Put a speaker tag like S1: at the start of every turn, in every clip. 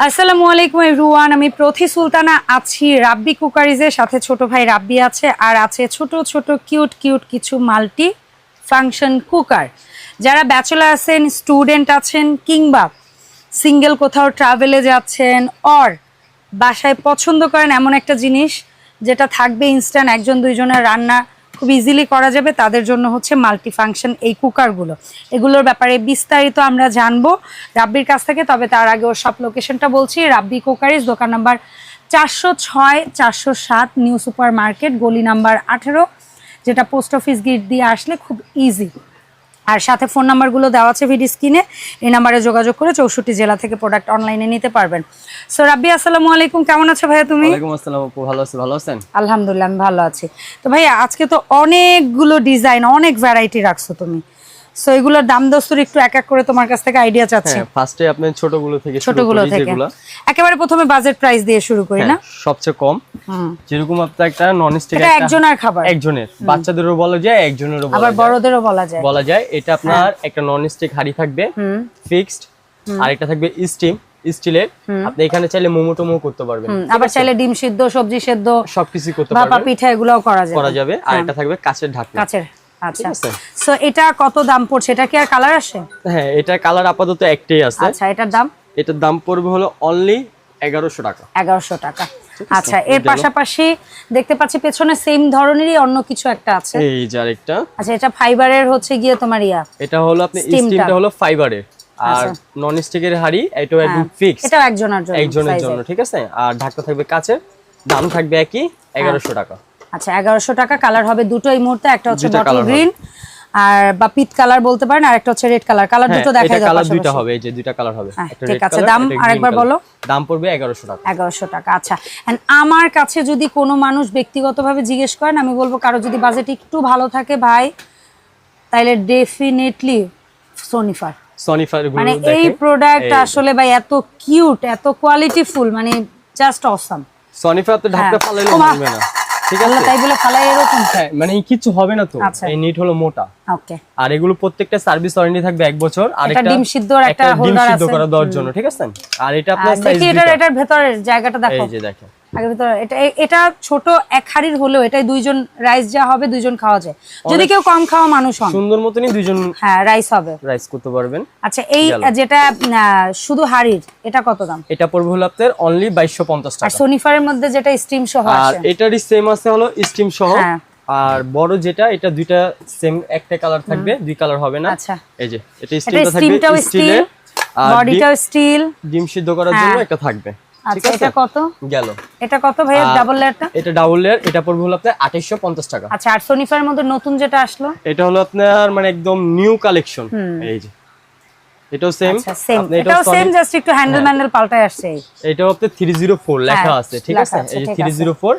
S1: আসসালামু আলাইকুম এভরিওয়ান আমি প্রথি সুলতানা, আছি রাব্বি কুকারিজের সাথে ছোট ভাই রাব্বি আছে আর আছে ছোট ছোট কিউট কিউট কিছু মাল্টি ফাংশন কুকার। যারা ব্যাচেলার আছেন স্টুডেন্ট আছেন কিংবা সিঙ্গেল কোথাও ট্রাভেলে যাচ্ছেন অর বাসায় পছন্দ করেন এমন একটা জিনিস যেটা থাকবে ইনস্ট্যান্ট একজন দুইজনের রান্না খুব ইজিলি করা যাবে। তাদের জন্য হচ্ছে মাল্টি ফাংশন এই কুকারগুলো এগুলোর ব্যাপারে বিস্তারিত আমরা জানব রাব্বির কাছ থেকে, তবে তার আগে ওর সব লোকেশনটা বলছি। রাব্বি কুকারিজ দোকান নাম্বার চারশো ছয়, চারশো সাত, নিউ সুপার মার্কেট গলি নাম্বার আঠেরো, যেটা পোস্ট অফিস গিট দিয়ে আসলে খুব ইজি আর সাথে ফোন নাম্বারগুলো দেওয়া আছে ভিডি স্ক্রিনে। এই নাম্বারে যোগাযোগ করে চৌষট্টি জেলা থেকে প্রোডাক্ট অনলাইনে নিতে পারবেন। সো রাব্বি আসসালামু আলাইকুম। কেমন আছো ভাইয়া তুমি?
S2: ভালো আছি ভালো আছেন?
S1: আলহামদুলিল্লাহ আমি ভালো আছি। তো ভাইয়া আজকে তো অনেকগুলো ডিজাইন অনেক ভ্যারাইটি রাখছো তুমি। সো এগুলোর দাম দস্তুর একটু এক এক করে তোমার কাছ থেকে আইডিয়া চাচ্ছি।
S2: হ্যাঁ ফার্স্টে আপনি ছোটগুলো থেকে
S1: ছোটগুলো থেকে। একেবারে প্রথমে বাজেট প্রাইস দিয়ে শুরু করি না?
S2: হ্যাঁ, সবচেয়ে কম। যেরকম আপনার একটা নন স্টিক
S1: এটা একজনের খাবার।
S2: একজনের। বাচ্চাদেরও বলা যায় একজনেরও বলা
S1: আবার বড়দেরও বলা যায়।
S2: বলা যায় এটা আপনার একটা নন স্টিক হাড়ি থাকবে ফিক্সড আর একটা থাকবে স্টিম স্টিলের আপনি এখানে চাইলে মোমো টোমো করতে পারবেন।
S1: আবার চাইলে ডিম সিদ্ধ সবজি সেদ্ধ
S2: সবকিছু করতে
S1: ভাপা
S2: পারবেন।
S1: পিঠা এগুলোও করা যায়
S2: করা যাবে। আর এটা থাকবে কাচের ঢাকনা।
S1: কাছের আচ্ছা। সো এটা কত দাম পড়ছে? এটা কি আর কালার আসে?
S2: হ্যাঁ এটা কালার আপাতত একটাই আছে।
S1: আচ্ছা এটার দাম?
S2: এটার দাম পড়বে হলো অনলি এগারোশো টাকা।
S1: এগারোশো টাকা। আচ্ছা এর পাশাপাশি দেখতে পাচ্ছি পেছনে সেম ধরনেরই অন্য কিছু একটা আছে।
S2: এই যে আরেকটা।
S1: আচ্ছা এটা ফাইবারের হচ্ছে গিয়ে তোমার ইয়া
S2: এটা হলো আপনি স্টিমটা হলো ফাইবারের আর নন স্টিকের হাড়ি এটা একদম ফিক্স
S1: এটাও একজনের জন্য
S2: একজনের জন্য ঠিক আছে? আর ঢাকনা থাকবে কাচের। দাম থাকবে একই এগারোশো টাকা।
S1: আচ্ছা এগারোশো টাকা কালার হবে দুটো এই মুহূর্তে একটা হচ্ছে বটল গ্রিন আর বা পিট কালার বলতে পারেন আর একটা হচ্ছে রেড কালার কালার
S2: হ্যাঁ
S1: দুটো দেখা যায়
S2: কালার
S1: পাশাপাশি।
S2: হবে এই যে দুইটা কালার হবে।
S1: হ্যাঁ, ঠিক আছে, দাম আরেকবার বলো।
S2: দাম পড়বে এগারোশো টাকা।
S1: এগারোশো টাকা আচ্ছা। And আমার কাছে যদি কোনো মানুষ ব্যক্তিগতভাবে জিজ্ঞেস করেন আমি বলব কারও যদি বাজেট একটু ভালো থাকে ভাই তাইলে ডেফিনেটলি সোনিফার
S2: সনিফার
S1: মানে এই প্রোডাক্ট আসলে ভাই এত কিউট এত কোয়ালিটিফুল মানে জাস্ট অসাম
S2: সনিফার তো ঢাকতে
S1: হ্যাঁ।
S2: পারলে না। ঠিক আছে?
S1: তাই বলে ফালাই এরকম?
S2: হ্যাঁ মানে কিছু হবে না তো।
S1: আচ্ছা।
S2: এই নিট হলো মোটা।
S1: ওকে
S2: আর এগুলো প্রত্যেকটা সার্ভিস ওয়ারেন্টি থাকবে এক বছর। আর একটা
S1: ডিম সিদ্ধর একটা
S2: ডিম সিদ্ধ
S1: আছে।
S2: করা দেওয়ার জন্য ঠিক আছে? আর এটা আপনার সাইজ
S1: দেখি এটার এটার ভেতরের জায়গাটা দেখো।
S2: এই যে দেখেন।
S1: ভিতরে এটা এটা ছোট এক হাড়ির হলেও এটাই দুইজন রাইস যা হবে দুইজন খাওয়া যায়। যদি কেউ কম খাওয়া মানুষ হন।
S2: সুন্দর মতনই দুইজন
S1: হ্যাঁ রাইস হবে।
S2: রাইস করতে পারবেন।
S1: আচ্ছা এই যেটা শুধু হাড়ির এটা কত দাম?
S2: এটা পড়বে হলো আপনার অনলি বাইশশো পঞ্চাশ
S1: আর সোনিফারের মধ্যে যেটা স্টিম সহ
S2: আর এটারই সেম আছে হলো স্টিম সহ।
S1: হ্যাঁ।
S2: আর বড় যেটা এটা দুইটা সেম একটা কালার থাকবে দুই কালার হবে না।
S1: আচ্ছা।
S2: এই যে এটা স্টিমটা থাকবে
S1: স্টিল
S2: আর
S1: বডিটাও স্টিল
S2: ডিম- সিদ্ধ করার জন্য
S1: হ্যাঁ।
S2: একটা থাকবে।
S1: আচ্ছা এটা কত?
S2: গেল।
S1: এটা কত ভাইয়া? ডাবল লেয়ারটা
S2: এটা ডাবল লেয়ার এটা পড়বে হলো আপনার আঠাইশশো পঞ্চাশ টাকা।
S1: আচ্ছা আর সোনিফারের মধ্যে নতুন যেটা আসলো?
S2: এটা হলো আপনার মানে একদম নিউ কালেকশন এই যে। এটাও সেম
S1: আচ্ছা এটাও সেম জাস্ট একটু হ্যান্ডেল ম্যান্ডেল পাল্টায় আসছে
S2: এটাও আপনার থ্রি জিরো ফোর লেখা আছে ঠিক আছে? এই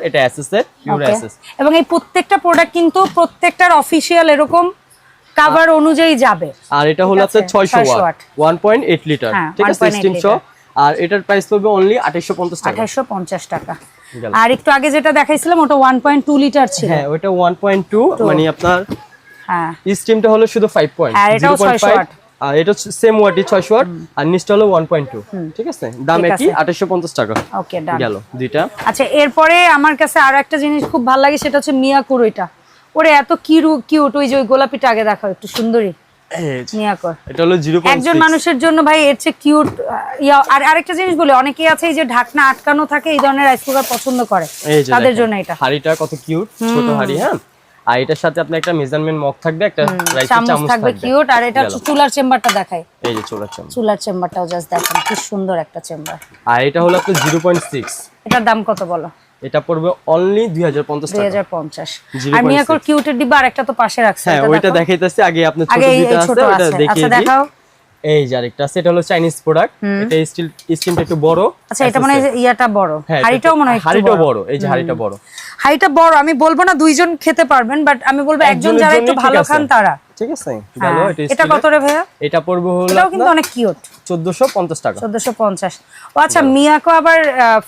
S2: এটা এসএস এর পিওর
S1: Okay?
S2: এসএস
S1: এবং এই প্রত্যেকটা প্রোডাক্ট কিন্তু প্রত্যেকটার অফিসিয়াল এরকম কাভার অনুযায়ী যাবে।
S2: আর এটা হলো আপনার ছয়শো
S1: 600
S2: watt.
S1: watt।
S2: One point eight litre
S1: হ্যাঁ,
S2: ঠিক আছে?
S1: 1.8
S2: আর এটার প্রাইস পড়বে অনলি আঠাইশশো পঞ্চাশ টাকা।
S1: আঠাইশো পঞ্চাশ টাকা। আর একটু আগে যেটা দেখাইছিলাম ওটা ওয়ান পয়েন্ট টু লিটার ছিল।
S2: হ্যাঁ ওইটা ওয়ান পয়েন্ট টু মানে আপনার
S1: হ্যাঁ।
S2: স্টিমটা হলো শুধু ফাইভ পয়েন্ট
S1: হ্যাঁ, এটাও 600 watt।
S2: আর এটা সেম ওয়াটই ছয়শো ওয়াট আর নিচটা হলো ওয়ান পয়েন্ট টু ঠিক আছে? দাম একই
S1: আছে।
S2: আঠাইশশো পঞ্চাশ টাকা।
S1: ওকে ডান
S2: গেল দুইটা।
S1: আচ্ছা এরপরে আমার কাছে আরও একটা জিনিস খুব ভালো লাগে সেটা হচ্ছে মিয়াকুর ওইটা। ওরে এত কিরু কিউট ওই যে ওই গোলাপিটা আগে দেখাও একটু সুন্দরী।
S2: এটা হলো জিরো
S1: একজন মানুষের জন্য ভাই এর চেয়ে কিউট আর আরেকটা জিনিস বলি অনেকেই আছে যে ঢাকনা আটকানো থাকে এই ধরনের রাইস কুকার পছন্দ করে। তাদের জন্য এটা।
S2: হাঁড়িটা কত কিউট ছোট হাঁড়ি হ্যাঁ? আর এটার সাথে একটা মেজারমেন্ট মগ থাকবে একটা
S1: চামচ থাকবে কিউট আর এটা চুলার চেম্বারটা
S2: এই যে চামচ
S1: চুলার চেম্বারটাও জাস্ট দেখেন কি সুন্দর একটা চেম্বার।
S2: আর এটা হলো আপনার
S1: এটার দাম কত বলো?
S2: এটা পড়বে অনলি দুই হাজার পঞ্চাশ
S1: দুই
S2: টাকা
S1: হাজার পঞ্চাশ।
S2: 0.6
S1: আর মিয়াকর কিউটের ডিব্বা আর একটা তো পাশে রাখছে
S2: হ্যাঁ ওইটা
S1: দেখো।
S2: দেখাইতেছি আগে আপনার ছোট আছে ওটা দেখিয়ে
S1: আচ্ছা
S2: দিই। এই যে আরেকটা আছে এটা হলো চাইনিজ প্রোডাক্ট এটা স্টিল স্টিমটা একটু বড়।
S1: আচ্ছা এটা মনে হয় ইয়াটা বড়।
S2: হ্যাঁ
S1: হাড়িটাও মনে হয়
S2: হাড়িটাও
S1: বড়।
S2: এই যে হাড়িটা বড়।
S1: হাড়িটা বড় আমি বলব না দুইজন খেতে পারবেন বাট আমি বলব একজন যারা একটু ভালো খান তারা।
S2: ঠিক আছে
S1: হ্যাঁ,
S2: এটা
S1: এটা কত রে ভাইয়া?
S2: এটা পড়বে হলো
S1: এটাও কিন্তু অনেক কিউট
S2: চোদ্দশো পঞ্চাশ টাকা।
S1: চোদ্দশো পঞ্চাশ। ও আচ্ছা মিয়াকো আবার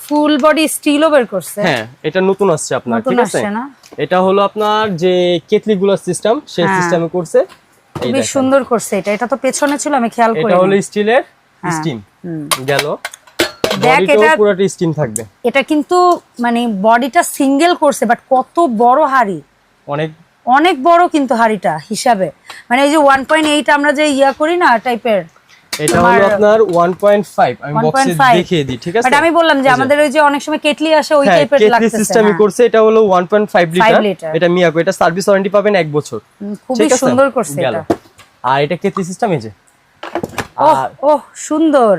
S1: ফুল বডি স্টিলও বের করছে।
S2: হ্যাঁ এটা নতুন আসছে আপনার ঠিক আছে? এটা হলো আপনার যে কেতলি সিস্টেম সেই
S1: হ্যাঁ।
S2: সিস্টেমে করছে।
S1: বেশ সুন্দর করছে এটা। এটা তো পেছনে ছিল আমি খেয়াল করি
S2: এটা হলো স্টিলের স্টিম গেল।
S1: দেখ এটা
S2: পুরোটা স্টিম থাকবে।
S1: এটা কিন্তু মানে বডিটা সিঙ্গেল করছে বাট কত বড় হাড়ি।
S2: অনেক
S1: অনেক বড় কিন্তু হাড়িটা হিসাবে। মানে এই যে ওয়ান পয়েন্ট এইট আমরা যে ইয়া করি না টাইপের
S2: এটা হলো আপনার 1.5 আমি বক্সে দেখিয়ে দিই ঠিক আছে?
S1: বাট আমি বললাম যে আমাদের ওই যে অনেক সময় কেটলি আসে ওই
S2: হ্যাঁ
S1: টাইপের
S2: কেটলি সিস্টেমই
S1: হ্যাঁ।
S2: করছে এটা হলো 1.5 লিটার। এটা মিয়াকো এটা সার্ভিস ওয়ারেন্টি পাবেন এক বছর।
S1: খুবই সুন্দর করছে। এটা।
S2: আর এটা কেটলি সিস্টেম এই যে।
S1: ওহ সুন্দর।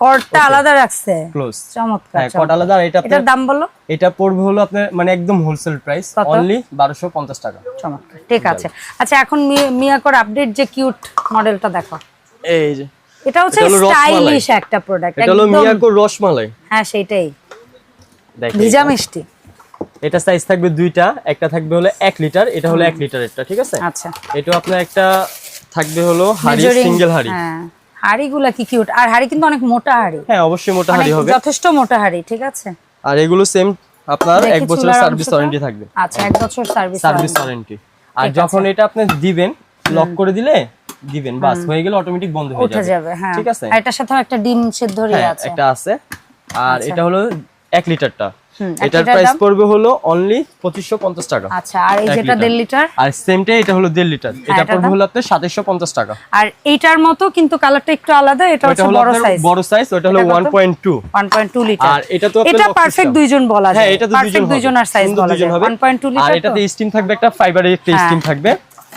S1: কর্ডটা আলাদা রাখছে।
S2: ক্লোজ
S1: চমৎকার
S2: হ্যাঁ কট আলাদা এটা
S1: এটার দাম বলো?
S2: এটা পড়বে হলো আপনার মানে একদম হোলসেল প্রাইস? অনলি 1250 টাকা।
S1: চমৎকার। ঠিক আছে। আচ্ছা এখন মিয়াকোর আপডেট যে কিউট মডেলটা দেখো
S2: এই যে।
S1: এটা হচ্ছে
S2: এটা
S1: স্টাইলিশ একটা প্রোডাক্ট
S2: এটা হলো মিয়াকো রসমালাই।
S1: হ্যাঁ সেটাই ভিজা মিষ্টি।
S2: এটা সাইজ থাকবে দুইটা একটা থাকবে হলো এক লিটার এটা হলো এক লিটারেরটা ঠিক আছে?
S1: আচ্ছা।
S2: এটা আপনার একটা থাকবে হলো হাড়ি সিঙ্গেল হাড়ি।
S1: হ্যাঁ। হাড়িগুলা কি কিউট আর হাড়ি কিন্তু অনেক মোটা হাড়ি।
S2: হ্যাঁ অবশ্যই মোটা হাড়ি হবে।
S1: যথেষ্ট মোটা হাড়ি ঠিক আছে?
S2: আর এগুলো সেম আপনার এক বছরের সার্ভিস ওয়ারেন্টি থাকবে।
S1: আচ্ছা এক বছর সার্ভিস
S2: সার্ভিস ওয়ারেন্টি আর যখন এটা আপনি দিবেন লক করে দিলে দিবেন বাস হয়ে গেলে অটোমেটিক বন্ধ হয়ে যাবে।
S1: যাবে হ্যাঁ।
S2: ঠিক আছে?
S1: আর এটার সাথে একটা ডিম সিদ্ধ
S2: হ্যাঁ
S1: আছে।
S2: একটা আছে। আর এটা হলো এক লিটারটা। এটার প্রাইস পড়বে হলো অনলি পঁচিশশো পঞ্চাশ টাকা।
S1: আচ্ছা আর এই যেটা
S2: লিটার।
S1: দেড় লিটার?
S2: আর সেমটা এটা হলো দেড় লিটার। এটা পড়বে হলো আপনার সাতাইশশো পঞ্চাশ টাকা।
S1: আর এইটার মতো কিন্তু কালারটা একটু আলাদা এটা হচ্ছে বড় সাইজ
S2: বড় সাইজ ওটা হলো
S1: এটা কত?
S2: ওয়ান পয়েন্ট টু
S1: 1.2 লিটার
S2: আর এটা তো
S1: এটা পারফেক্ট। দুইজন বলা যায়।
S2: হ্যাঁ এটা তো দুইজন
S1: পারফেক্ট
S2: হবে।
S1: সাইজ বলা
S2: দুইজন
S1: যায়।
S2: হবে।
S1: 1.2
S2: আর এটাতে স্টিম থাকবে একটা ফাইবারের একটা
S1: হ্যাঁ।
S2: স্টিম থাকবে।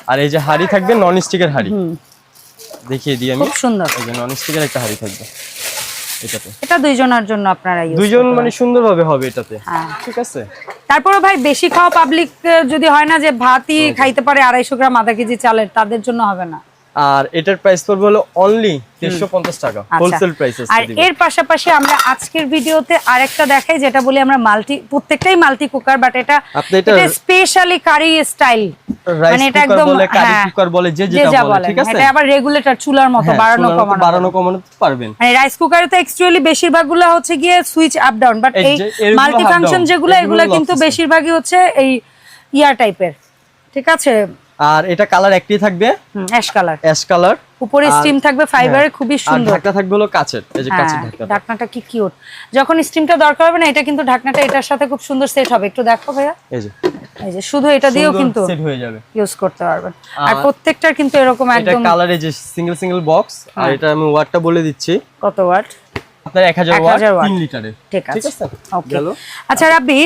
S2: আর এই যে হাড়ি থাকবে নন স্টিকের হাড়ি দেখিয়ে দিই আমি।
S1: খুব সুন্দর।
S2: এই যে নন স্টিকের একটা হাড়ি থাকবে। এটাতে।
S1: এটা দুইজনের জন্য আপনারা ইউজ
S2: দুইজন মানে সুন্দরভাবে হবে এটাতে।
S1: হ্যাঁ।
S2: ঠিক আছে?
S1: তারপরে ভাই বেশি খাওয়া পাবলিক যদি হয় না যে ভাতই খাইতে পারে আড়াইশো গ্রাম আধা কেজি চালের তাদের জন্য হবে না।
S2: আর এটার প্রাইস পড়বে হলো অনলি দেড়শো পঞ্চাশ টাকা।
S1: আচ্ছা।
S2: হোলসেল প্রাইস
S1: আর এর পাশাপাশি আমরা আজকের ভিডিওতে আরেকটা দেখাই যেটা বলি আমরা মাল্টি প্রত্যেকটাই মাল্টি কুকার বাট এটা স্পেশালি কারি স্টাইল মানে এটা একদম
S2: কারি
S1: হ্যাঁ,
S2: কুকার বলে যে
S1: যে
S2: যেটা বলে ঠিক আছে?
S1: এটা আবার রেগুলেটর চুলার মতো
S2: হ্যাঁ,
S1: বাড়ানো কমানো।
S2: বাড়ানো কমানো পারবেন।
S1: মানে রাইস কুকারে তো অ্যাকচুয়ালি গুলো হচ্ছে গিয়ে সুইচ আপ ডাউন বাট
S2: এই
S1: মাল্টি ফাংশন যেগুলো
S2: এগুলো
S1: কিন্তু বেশিরভাগই হচ্ছে এই ইয়ার টাইপের ঠিক আছে?
S2: আর এটা কালার একটি থাকবে?
S1: অ্যাশ কালার
S2: অ্যাশ কালার
S1: উপরে স্টিম থাকবে ফাইবারে
S2: হ্যাঁ,
S1: খুবই সুন্দর।
S2: ঢাকনা থাকবে হলো কাচের। এই যে কাচের
S1: হ্যাঁ,
S2: ঢাকনা
S1: ঢাকনাটা কি কিউট যখন স্টিমটা দরকার হবে না এটা কিন্তু ঢাকনাটা এটার সাথে খুব সুন্দর সেট হবে। একটু দেখো ভাইয়া।
S2: এই যে।
S1: এই যে শুধু এটা দিয়েও কিন্তু
S2: সেট হয়ে যাবে।
S1: ইউজ করতে পারবেন। আর প্রত্যেকটার কিন্তু এরকম একদম এটা
S2: কালারে যে সিঙ্গেল সিঙ্গেল বক্স আর
S1: হ্যাঁ।
S2: এটা আমি ওয়াটটা বলে দিচ্ছি।
S1: কত ওয়াট
S2: আপনার 1000
S1: 1000
S2: ওয়াট 3 লিটারের।
S1: ঠিক আছে। আচ্ছা রাব্বি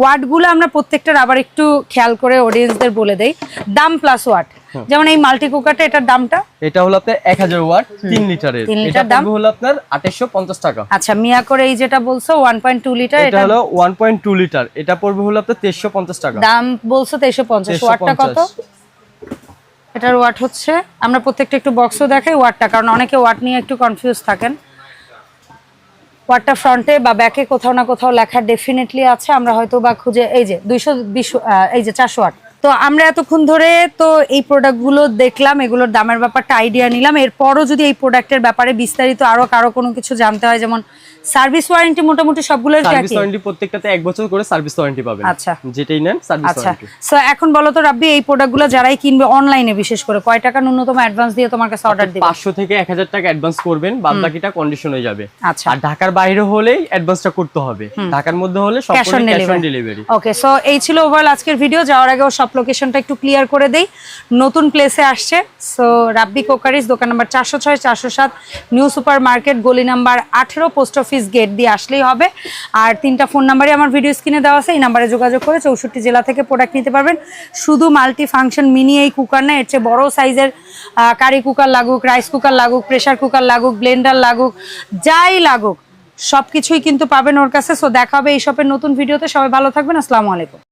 S1: ওয়াটগুলো আমরা প্রত্যেকটার আবার একটু খেয়াল করে অডিয়েন্সদের বলে দেই। দাম প্লাস ওয়াট যেমন এই মাল্টি কুকারটা এটার দামটা?
S2: এটা হলো আপনার 1000 ওয়াট 3 লিটারের। এটা
S1: দাম?
S2: হলো আপনার 2850 টাকা।
S1: আচ্ছা মিয়া করে এই যেটা বলছো ওয়ান পয়েন্ট টু লিটার
S2: এটা হলো 1.2 লিটার এটা পড়বে হলো আপনার 2350 টাকা।
S1: দাম বলছো তেইশশো পঞ্চাশ। ওয়াটটা কত? এটার ওয়াট হচ্ছে আমরা প্রত্যেকটা একটু বক্সও দেখাই ওয়াটটা কারণ অনেকে ওয়াট নিয়ে একটু কনফিউজ থাকেন। ওয়াটটা ফ্রন্টে বা ব্যাকে কোথাও না কোথাও লেখা ডেফিনেটলি আছে। আমরা হয়তো বা খুঁজে, এই যে দুইশো বিশ এই যে চারশো ওয়াট তো আমরা এতক্ষণ ধরে তো এই প্রোডাক্টগুলো দেখলাম এগুলোর দামের ব্যাপারটা আইডিয়া নিলাম। এরপরও যদি এই প্রোডাক্টের ব্যাপারে বিস্তারিত আরও কারও কোনো কিছু জানতে হয় যেমন সার্ভিস ওয়ারেন্টি মোটামুটি সবগুলোর
S2: সার্ভিস ওয়ারেন্টি প্রত্যেকটাতে এক বছর করে সার্ভিস ওয়ারেন্টি পাবেন।
S1: আচ্ছা।
S2: যেটাই নেন সার্ভিস
S1: আচ্ছা।
S2: ওয়ারেন্টি
S1: সো এখন বলো তো রাব্বি এই প্রোডাক্টগুলো যারাই কিনবে অনলাইনে বিশেষ করে কয় টাকা ন্যূনতম অ্যাডভান্স দিয়ে তোমার কাছে অর্ডার দিবে?
S2: 500 থেকে 1000 টাকা অ্যাডভান্স করবেন বাদ বাকিটা কন্ডিশন হয়ে যাবে।
S1: আচ্ছা।
S2: আর ঢাকার বাইরে হলেই অ্যাডভান্সটা করতে হবে। ঢাকার মধ্যে হলে
S1: ক্যাশ
S2: সম্পূর্ণ cash on
S1: delivery
S2: delivery
S1: okay so এই ছিল ওভারঅল আজকের ভিডিও যাওয়ার আগে সব লোকেশনটা একটু ক্লিয়ার করে দেই। নতুন প্লেসে আসছে। সো রাব্বি কোকারিস, দোকান নাম্বার চারশো ছয়, চারশো সাত নিউ সুপার মার্কেট গলি নাম্বার আঠেরো পোস্ট অফিস গেট দিয়ে আসলেই হবে। আর তিনটা ফোন নাম্বারই আমার ভিডিও স্ক্রিনে দেওয়া আছে। এই নাম্বারে যোগাযোগ করে চৌষট্টি জেলা থেকে প্রোডাক্ট নিতে পারবেন। শুধু মাল্টি ফাংশন মিনি এই কুকার না, এর চেয়ে বড় সাইজের কারি কুকার লাগুক রাইস কুকার লাগুক প্রেসার কুকার লাগুক ব্লেন্ডার লাগুক, যাই লাগুক সব কিছুই কিন্তু পাবেন ওর কাছে। সো দেখা হবে এই শপের নতুন ভিডিওতে সবাই ভালো থাকবেন। আসসালামু আলাইকুম।